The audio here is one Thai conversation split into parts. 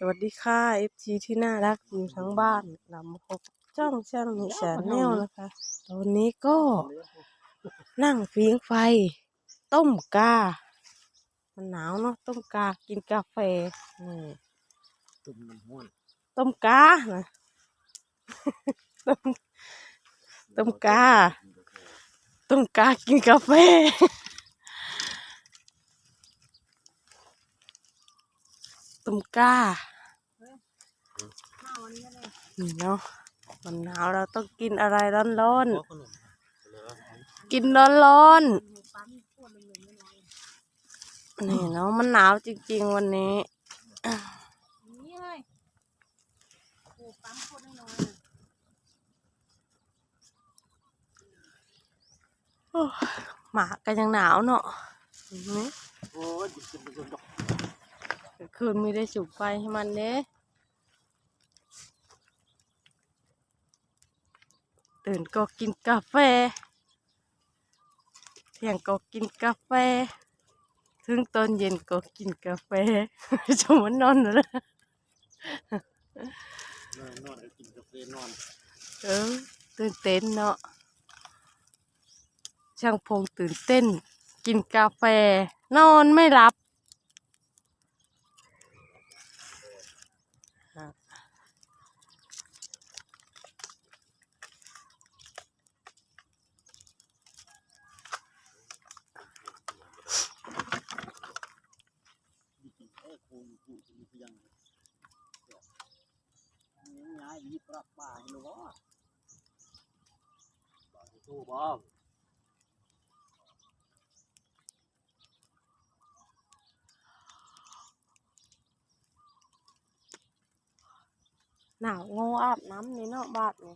สวัสดีค่ะ FG ที่น่ารักอยู่ทั้งบ้านเรามาพบกับจ้องช่างนิชาแนลนะคะ ตอนนี้ก็นั่งฟิงไฟ ต้มกา มันหนาวเนาะต้มกากินกาแฟนี่ตุ่มน้ำห้วนต้มกานะต้มต้มกาต้มกากินกาแฟ ต้มกานี่เนาะมันหนาวเราต้องกินอะไรร้อนขอขนมเหลือๆกินร้อนๆ นี่เนาะมันหนาวจริงๆวันนี้นี่เลยโอ้ปั๊มโคตรน้อยๆนะโอ้ยหมาก็ยังหนาวเนาะเห็นไหมโอ้ยจิตเป็น คนดอกกลางคืนมีได้สูบไฟให้มันเด้ตื่นก็กินกาแฟ เที่ยงก็กินกาแฟ ถึงตอนเย็นก็กินกาแฟชมมันนอนอยู่แล้วนอนนอนกินกาแฟนอน เออ ตื่นเต้นเนาะ ช่างพงตื่นเต้น กินกาแฟ นอนไม่หลับ เอ้คูณคูณมีเพียงย้ายยิบรับป่าให้รู้ว่าบ่าวสู้บ่ หนาวโง่อาบน้ำนี่เนาะบาดนี่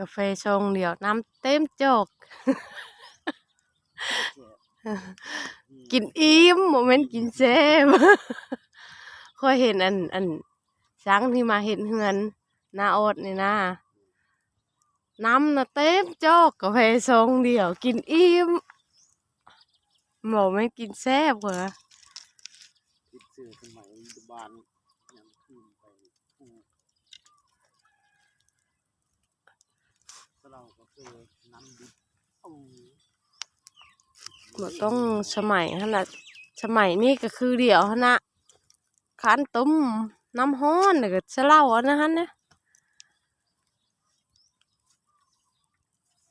กาแฟชงเดี๋ยวน้ำเต็มจกกินอิ่มโมเมนต์กินแซ่บค่อยเห็นอันอันช้างที่มาเห็นเฮือนหน้าอดนี่นะน้ำน่ะเต็มจอกกาแฟชงเดียว กินอิ่มโมเมนต์กินแซ่บกว่าติดเสื้อสมัยบานยังขึ้นไปปูเราก็คือน้ำดิบโอ้บ่ต้องสมัยขนาดสมัยนี้ก็คือเดียวหั้นนะคันต้มน้ำฮ้อนแล้วก็สะเหล้าอันนะฮะเนี่ย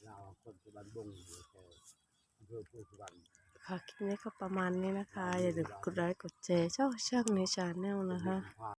เราคนสุวรรณบงอยู่แถวอำเภอโพธิสุวรรณค่ะคลิปนี้ก็ประมาณนี้นะคะ อย่าลืมกดไลค์กดแชร์ช่องช่างในชาแนลนะคะผ่าน